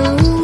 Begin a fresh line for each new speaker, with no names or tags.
through.